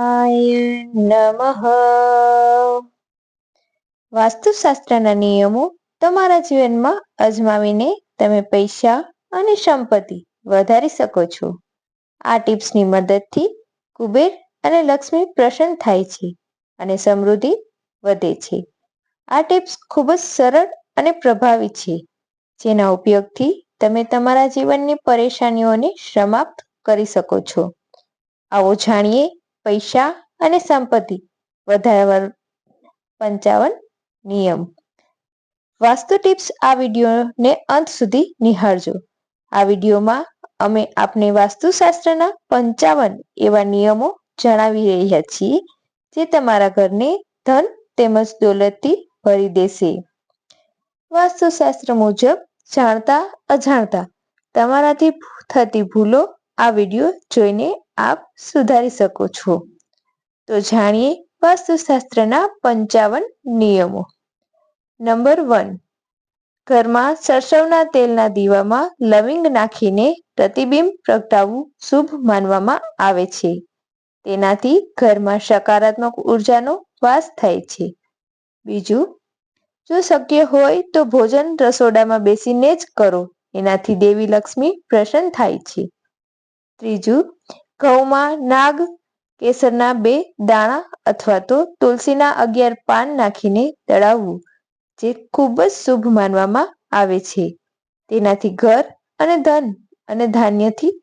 નમઃ વાસ્તુશાસ્ત્રના નિયમો તમારા જીવનમાં અજમાવીને તમે પૈસા અને સંપત્તિ વધારી શકો છો. આ ટિપ્સની મદદથી કુબેર અને લક્ષ્મી પ્રસન્ન થાય છે અને સમૃદ્ધિ વધે છે. આ ટિપ્સ ખૂબ જ સરળ અને પ્રભાવી છે, જેના ઉપયોગથી તમે તમારા જીવનની પરેશાનીઓને સમાપ્ત કરી શકો છો. આવો જાણીએ પૈસા અને સંપત્તિ. વધારવા પંચાવન નિયમ. વાસ્તુ ટિપ્સ આ વિડીયોને અંત સુધી નિહાળજો. આ વિડીયોમાં અમે આપને વાસ્તુશાસ્ત્રના પંચાવન એવા નિયમો જણાવી રહ્યા છીએ, જે તમારા ઘરને ધન તેમજ દોલતથી ભરી દેશે. વાસ્તુશાસ્ત્ર મુજબ જાણતા અજાણતા તમારાથી થતી ભૂલો આ વીડિયો જોઈને આપ સુધારી શકો છો. તો જાણીએ વાસ્તુશાસ્ત્રના પંચાવન નિયમો. નંબર વન, ઘરમાં સરસવના તેલના દીવામાં લવિંગ નાખીને પ્રતિબિંબ પ્રગટાવવું શુભ માનવામાં આવે છે. તેનાથી ઘરમાં સકારાત્મક ઉર્જાનો વાસ થાય છે. બીજું, જો શક્ય હોય તો ભોજન રસોડામાં બેસીને જ કરો. એનાથી દેવી લક્ષ્મી પ્રસન્ન થાય છે. ત્રીજું, ઘઉંમાં નાગ, કેસરના બે દાણા અથવા તો તુલસીના અગિયાર પાન નાખીને દળાવવું જે ખૂબ જ શુભ માનવામાં આવે છે. તેનાથી ઘર અને ધન અને ધાન્યથી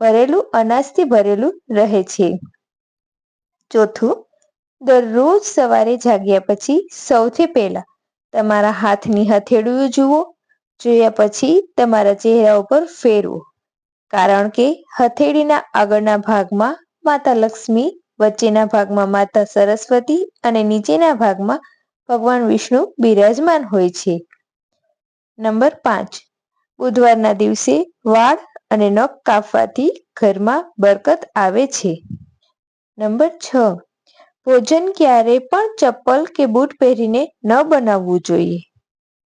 ભરેલું, અનાજથી ભરેલું રહે છે. ચોથું, દરરોજ સવારે જાગ્યા પછી સૌથી પહેલા તમારા હાથની હથેળીઓ જુઓ. જોયા પછી તમારા ચહેરા ઉપર ફેરવો. કારણ કે હથેળીના આગળના ભાગમાં માતા લક્ષ્મી, વચ્ચેના ભાગમાં માતા સરસ્વતી અને નીચેના ભાગમાં ભગવાન વિષ્ણુ બિરાજમાન હોય છે. નંબર પાંચ. બુધવારના દિવસે વાળ અને નખ કાપવાથી ઘરમાં બરકત આવે છે. નંબર છ. ભોજન ક્યારે પણ ચપ્પલ કે બૂટ પહેરીને ન બનાવવું જોઈએ.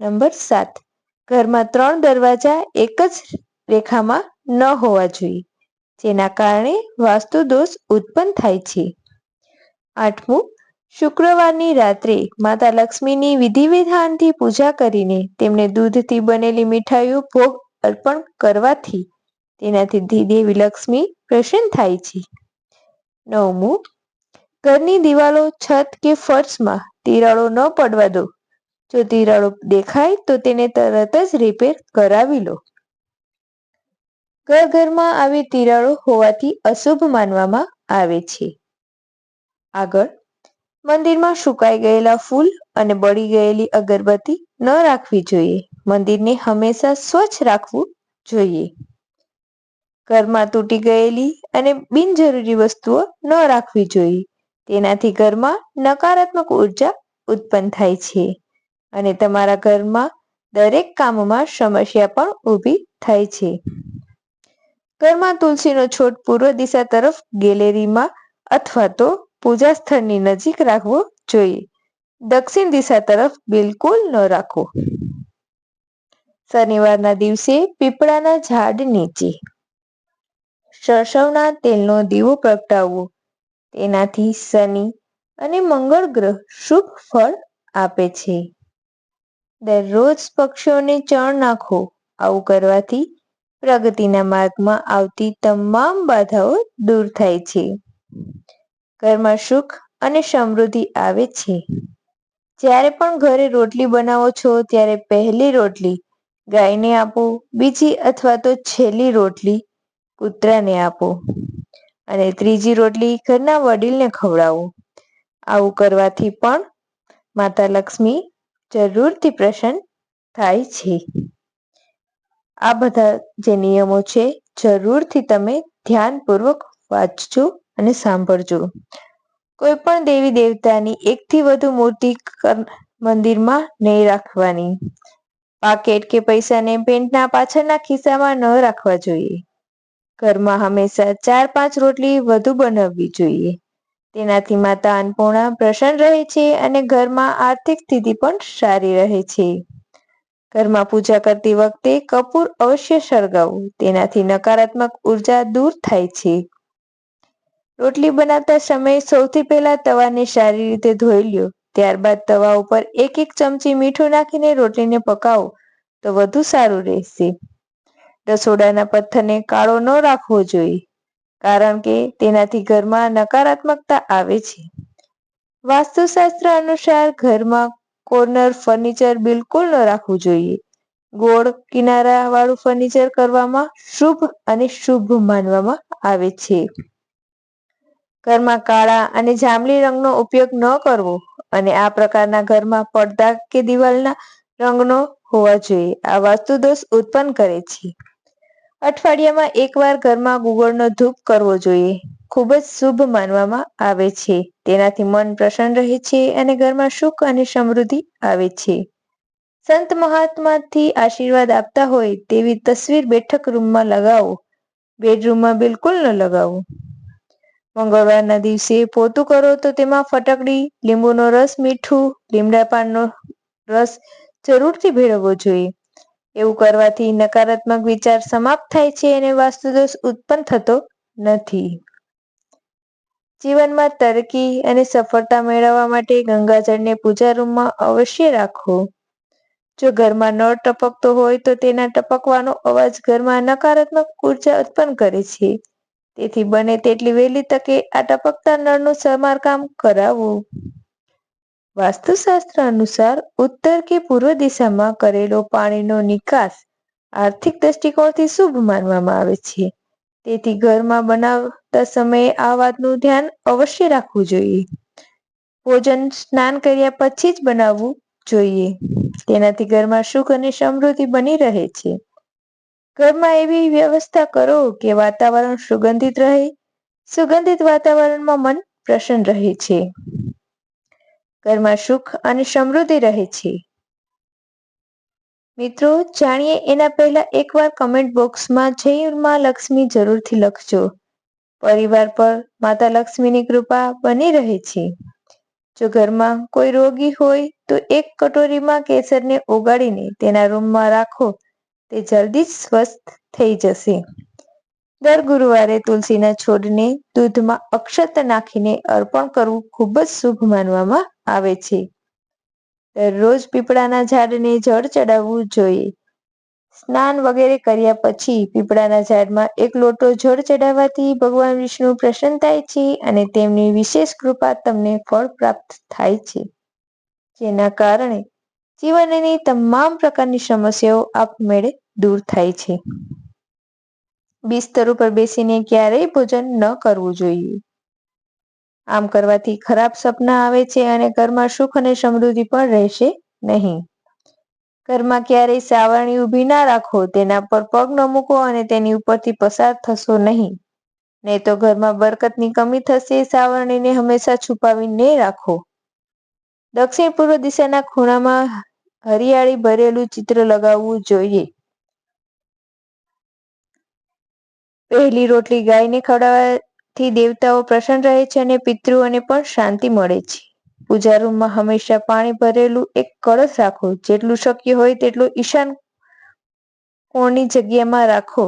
નંબર સાત. ઘરમાં ત્રણ દરવાજા એક જ રેખામાં ન હોવા જોઈએ. જેના કારણે વાસ્તુ દોષ ઉત્પન્ન થાય છે. આઠમું, શુક્રવારની રાત્રે માતા લક્ષ્મીની વિધિ વિધાનથી પૂજા કરીને તેમને દૂધથી બનેલી મીઠાઈઓ ભોગ અર્પણ કરવાથી તેનાથી દેવી લક્ષ્મી પ્રસન્ન થાય છે. નવમું, ઘરની દિવાલો, છત કે ફર્શમાં તિરાડો ન પડવા દો. જો તિરાડો દેખાય તો તેને તરત જ રિપેર કરાવી લો. ઘર ઘરમાં આવી તિરાડો હોવાથી અશુભ માનવામાં આવે છે. આગળ, મંદિરમાં સુકાઈ ગયેલા ફૂલ અને બળી ગયેલી અગરબત્તી ન રાખવી જોઈએ. મંદિરને હંમેશા સ્વચ્છ રાખવું જોઈએ. ઘરમાં તૂટી ગયેલી અને બિનજરૂરી વસ્તુઓ ન રાખવી જોઈએ. તેનાથી ઘરમાં નકારાત્મક ઊર્જા ઉત્પન્ન થાય છે અને તમારા ઘરમાં દરેક કામમાં સમસ્યા પણ ઊભી થાય છે. ઘરમાં તુલસીનો છોડ પૂર્વ દિશા તરફ ગેલેરીમાં અથવા તો પૂજા સ્થળની નજીક રાખવો જોઈએ. દક્ષિણ દિશા તરફ બિલકુલ ન રાખવો શનિવારના દિવસે પીપળાના ઝાડ નીચે. સરસવના તેલનો દીવો પ્રગટાવવો. તેનાથી શનિ અને મંગળ ગ્રહ શુભ ફળ આપે છે. દરરોજ પક્ષીઓને ચણ નાખો. આવું કરવાથી પ્રગતિના માર્ગમાં આવતી તમામ બાધાઓ દૂર થાય છે. ઘરમાં સુખ અને સમૃદ્ધિ આવે છે. જ્યારે પણ ઘરે રોટલી બનાવો છો, ત્યારે પહેલી રોટલી ગાયને આપો, બીજી અથવા તો છેલ્લી રોટલી કૂતરાને આપો અને ત્રીજી રોટલી ઘરના વડીલને ખવડાવો. આવું કરવાથી પણ માતા લક્ષ્મી જરૂરથી પ્રસન્ન થાય છે. આ બધા જે નિયમો છે, જરૂરથી તમે ધ્યાનપૂર્વક વાંચજો અને સાંભળજો. કોઈ પણ દેવી દેવતાની એકથી વધુ મૂર્તિ મંદિરમાં નહીં રાખવાની. પાકેટ કે પૈસાને પેન્ટના પાછળના ખિસ્સામાં ન રાખવા જોઈએ. ઘરમાં હંમેશા ચાર પાંચ રોટલી વધુ બનાવવી જોઈએ. તેનાથી માતા અન્નપૂર્ણા પ્રસન્ન રહે છે અને ઘરમાં આર્થિક સ્થિતિ પણ સારી રહે છે. ઘરમાં પૂજા કરતી વખતે કપૂર અવશ્ય સળગાવવું તેનાથી નકારાત્મક ઊર્જા દૂર થાય છે. રોટલી બનાવતા સમયે સૌથી પહેલા તવાને સારી રીતે ધોઈ લ્યો. ત્યારબાદ તવા ઉપર એક એક ચમચી મીઠું નાખીને રોટલીને પકાવો તો વધુ સારું રહેશે. રસોડાના પથ્થરને કાળો ન રાખવો જોઈએ, કારણ કે તેનાથી ઘરમાં નકારાત્મકતા આવે છે. વાસ્તુશાસ્ત્ર અનુસાર ઘરમાં કોર્નર ફર્નિચર બિલકુલ ન રાખવું જોઈએ. ગોળ કિનારા વાળું ફર્નિચર કરવામાં શુભ અને શુભ માનવામાં આવે છે. ઘરમાં કાળા અને જાંબલી રંગનો ઉપયોગ ન કરવો અને આ પ્રકારના ઘરમાં પડદા કે દિવાલના રંગનો હોવા જોઈએ. આ વાસ્તુ દોષ ઉત્પન્ન કરે છે. અઠવાડિયામાં એકવાર ઘરમાં ગુગળનો ધૂપ કરવો જોઈએ. ખૂબ જ શુભ માનવામાં આવે છે. તેનાથી મન પ્રસન્ન રહે છે અને ઘરમાં સુખ અને સમૃદ્ધિ આવે છે. સંત મહાત્માથી આશીર્વાદ આપતા હોય તેવી તસવીર બેઠક રૂમમાં લગાવો. બેડરૂમમાં બિલકુલ ન લગાવો. મંગળવારના દિવસે પોતું કરો તો તેમાં ફટકડી, લીંબુનો રસ, મીઠું લીમડા પાનનો રસ જરૂરથી ભેળવવો જોઈએ. એવું કરવાથી નકારાત્મક વિચાર સમાપ્ત થાય છે અને વાસ્તુદોષ ઉત્પન્ન થતો નથી. જીવનમાં તરકી અને સફળતા મેળવવા માટે ગંગાજળને પૂજા રૂમમાં અવશ્ય રાખો. જો ઘરમાં નળ ટપકતો હોય તો તેના ટપકવાનો અવાજ ઘરમાં નકારાત્મક ઊર્જા ઉત્પન્ન કરે છે. તેથી બને તેટલી વહેલી તકે આ ટપકતા નળનું સમારકામ કરાવવું વાસ્તુશાસ્ત્ર અનુસાર ઉત્તર કે પૂર્વ દિશામાં કરેલો પાણીનો નિકાસ આર્થિક દ્રષ્ટિકોણથી શુભ માનવામાં આવે છે. તેથી ઘરમાં બનાવતા સમયે આ વાતનું ધ્યાન અવશ્ય રાખવું જોઈએ. ભોજન સ્નાન કર્યા પછી જ બનાવવું જોઈએ. તેનાથી ઘરમાં સુખ અને સમૃદ્ધિ બની રહે છે. ઘરમાં એવી વ્યવસ્થા કરો કે વાતાવરણ સુગંધિત રહે, સુગંધિત વાતાવરણમાં મન પ્રસન્ન રહે છે. ઘરમાં સુખ અને સમૃદ્ધિ રહે છે. મિત્રો, જાણીએ એના પહેલા એકવાર કમેન્ટ બોક્સમાં જય માં લક્ષ્મી જરૂરથી લખજો. પરિવાર પર માતા લક્ષ્મીની કૃપા બની રહે છે. જો ઘરમાં કોઈ રોગી હોય, તો એક કટોરીમાં કેસરને ઓગાળીને તેના રૂમમાં રાખો. તે જલ્દી જ સ્વસ્થ થઈ જશે. દર ગુરુવારે તુલસીના છોડને દૂધમાં અક્ષત નાખીને અર્પણ કરવું ખૂબ જ શુભ માનવામાં આવે છે. દરરોજ પીપળાના ઝાડને જળ ચડાવવું જોઈએ. સ્નાન વગેરે કર્યા પછી પીપળાના ઝાડમાં એક લોટો જળ ચડાવવાથી ભગવાન વિષ્ણુ પ્રસન્ન થાય છે અને તેમની વિશેષ કૃપા તમને ફળ પ્રાપ્ત થાય છે. જેના કારણે જીવનની તમામ પ્રકારની સમસ્યાઓ આપમેળે દૂર થાય છે. બિસ્તર ઉપર બેસીને ક્યારેય ભોજન ન કરવું જોઈએ. આમ કરવાથી ખરાબ સપના આવે છે અને ઘરમાં સુખ અને સમૃદ્ધિ પણ રહેશે નહીં. ઘરમાં ક્યારેય સાવરણી ઊભી ના રાખો, તેના પર પગ ન મૂકો અને તેની ઉપરથી પસાર થશો નહીં. નહીં તો ઘરમાં બરકતની કમી થશે, સાવરણીને હંમેશા છુપાવીને રાખો. દક્ષિણ પૂર્વ દિશાના ખૂણામાં હરિયાળી ભરેલું ચિત્ર લગાવવું જોઈએ. પહેલી રોટલી ગાયને ખવડાવવાથી દેવતાઓ પ્રસન્ન રહે છે અને પિતૃઓને પણ શાંતિ મળે છે. પૂજા રૂમમાં હંમેશા પાણી ભરેલું એક કળશ રાખો. જેટલું શક્ય હોય તેટલું ઈશાન કોણની જગ્યામાં રાખો.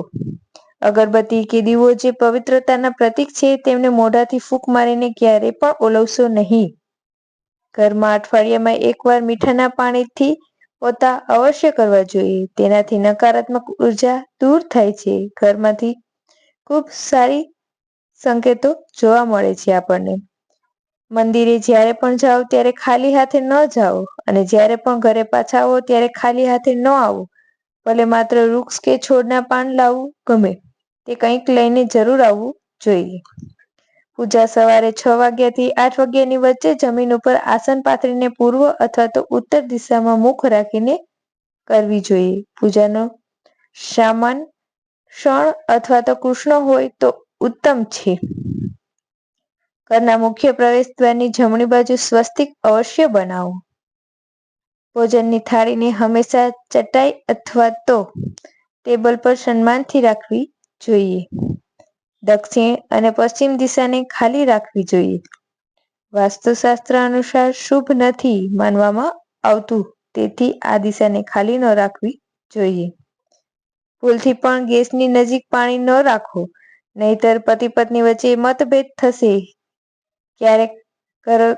અગરબત્તી કે દીવો જે પવિત્રતાના પ્રતીક છે તેમને મોઢાથી ફૂંક મારીને ક્યારેય પણ ઓલવશો નહીં. ઘરમાં અઠવાડિયામાં એકવાર મીઠાના પાણીથી પોતા અવશ્ય કરવા જોઈએ. તેનાથી નકારાત્મક ઊર્જા દૂર થાય છે. ઘરમાંથી ખૂબ સારી સંકેતો જોવા મળે છે આપણને. મંદિરે જ્યારે પણ જાઓ ત્યારે ખાલી હાથે ન જાઓ અને જ્યારે પણ ઘરે પાછા આવો ત્યારે ખાલી હાથે ન આવો. ભલે માત્ર વૃક્ષ કે છોડના પાન લાવવું ગમે, તે કંઈક લઈને જરૂર આવવું જોઈએ. પૂજા સવારે છ વાગ્યાથી આઠ વાગ્યાની વચ્ચે જમીન ઉપર આસન પાથરીને પૂર્વ અથવા તો ઉત્તર દિશામાં મુખ રાખીને કરવી જોઈએ. પૂજાનો સામાન ક્ષણ અથવા તો કૃષ્ણ હોય તો ઉત્તમ છે. ઘરના મુખ્ય પ્રવેશ દ્વારની જમણી બાજુ સ્વસ્તિક અવશ્ય બનાવો. ભોજનની થાળીને હંમેશા ચટાઈ અથવા તો ટેબલ પર સન્માનથી રાખવી જોઈએ. દક્ષિણ અને પશ્ચિમ દિશાને ખાલી રાખવી જોઈએ. વાસ્તુશાસ્ત્ર અનુસાર શુભ નથી માનવામાં આવતું, તેથી આ દિશાને ખાલી ન રાખવી જોઈએ. ભૂલથી પણ ગેસની નજીક પાણી ન રાખો, નહીતર પતિ પત્ની વચ્ચે મતભેદ થશે ક્યારેક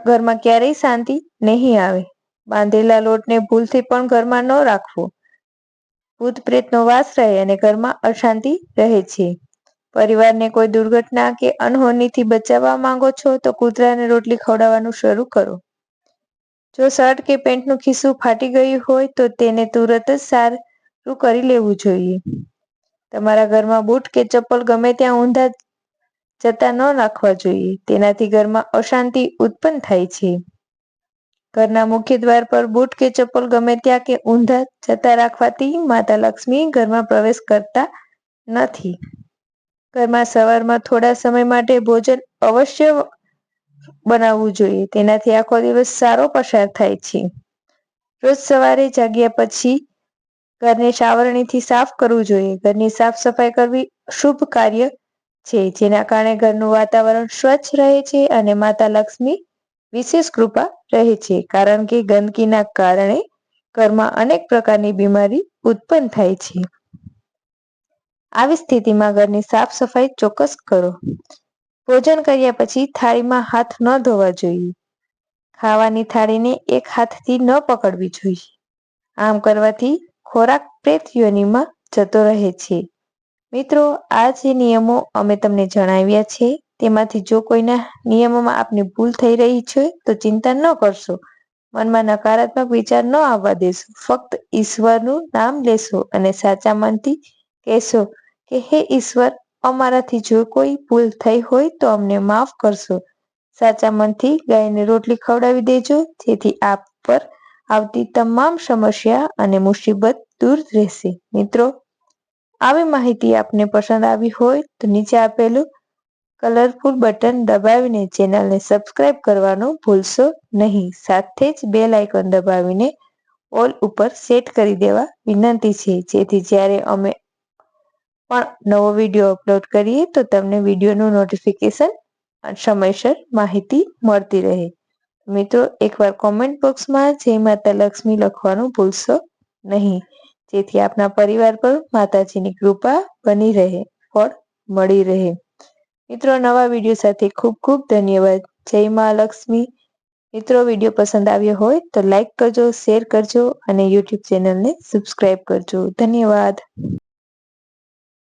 ઘરમાં ક્યારેય શાંતિ નહીં આવે. બાંધેલા લોટને ભૂલથી પણ ઘરમાં ન રાખવો. ભૂત પ્રેતનો વાસ રહે અને ઘરમાં અશાંતિ રહે છે. પરિવારને કોઈ દુર્ઘટના કે અનહોનીથી બચાવવા માંગો છો તો કૂતરાને રોટલી ખવડાવવાનું શરૂ કરો. જો શર્ટ કે પેન્ટનું ખિસ્સું ફાટી ગયું હોય તો તેને તુરત જ સારું કરી લેવું જોઈએ. તમારા ઘરમાં બૂટ કે ચપ્પલ ગમે ત્યાં ઊંધા જતા ન નાખવા જોઈએ. તેનાથી ઘરમાં અશાંતિ ઉત્પન્ન થાય છે. ઘરના મુખ્ય દ્વાર પર બૂટ કે ચપ્પલ ગમે ત્યાં કે ઊંધા જતા રાખવાથી માતા લક્ષ્મી ઘરમાં પ્રવેશ કરતા નથી. ઘરમાં સવારમાં થોડા સમય માટે ભોજન અવશ્ય બનાવવું જોઈએ. તેનાથી આખો દિવસ સારો પસાર થાય છે. રોજ સવારે જાગ્યા પછી ઘરને સાવરણીથી સાફ કરવું જોઈએ. ઘરની સાફ સફાઈ કરવી શુભ કાર્ય છે, જેના કારણે ઘરનું વાતાવરણ સ્વચ્છ રહે છે અને માતા લક્ષ્મી વિશેષ કૃપા રહે છે. કારણ કે ગંદકીના કારણે ઘરમાં અનેક પ્રકારની બીમારી ઉત્પન્ન થાય છે. આવી સ્થિતિમાં ઘરની સાફ સફાઈ ચોક્કસ કરો. ભોજન કર્યા પછી થાળીમાં હાથ ન ધોવા જોઈએ. ખાવાની થાળીને એક હાથથી ન પકડવી જોઈએ. આમ કરવાથી ખોરાક પ્રેત યોનિમાં જતો રહે છે. મિત્રો, આ જે નિયમો અમે તમને જણાવ્યા છે, તેમાંથી જો કોઈના નિયમોમાં આપને ભૂલ થઈ રહી છે, તો ચિંતા ન કરશો. મનમાં નકારાત્મક વિચાર ન આવવા દેશો. ફક્ત ઈશ્વરનું નામ લેશો અને સાચા મનથી કહેશો કે, હે ઈશ્વર, અમારાથી જો કોઈ ભૂલ થઈ હોય તો અમને માફ કરશો. સાચા મનથી ગાયને રોટલી ખવડાવી દેજો. જેથી આપ પર આવતી તમામ સમસ્યા અને મુસીબત દૂર રહેશે. મિત્રો આવી માહિતી આપને પસંદ આવી હોય તો નીચે આપેલું કલરફુલ બટન દબાવીને ચેનલને સબસ્ક્રાઇબ કરવાનું ભૂલશો નહીં. સાથે જ બેલ આઇકોન દબાવીને ઓલ ઉપર સેટ કરી દેવા વિનંતી છે. જેથી જ્યારે અમે પણ નવો વીડિયો અપલોડ કરીએ તો તમને વિડીયોનું નોટિફિકેશન સમયસર માહિતી મળતી રહે. મિત્રો, એકવાર કોમેન્ટ બોક્સમાં જય માતા લક્ષ્મી લખવાનું ભૂલશો નહીં. જેથી આપના પરિવાર પર માતાજીની કૃપા બની રહે, ફળ મળી રહે. મિત્રો, નવા વીડિયો સાથે ખૂબ ખૂબ ધન્યવાદ. જય મા લક્ષ્મી. મિત્રો વીડિયો પસંદ આવ્યો હોય તો લાઈક કરજો શેર કરજો અને યુટ્યુબ ચેનલને સબસ્ક્રાઈબ કરજો. ધન્યવાદ.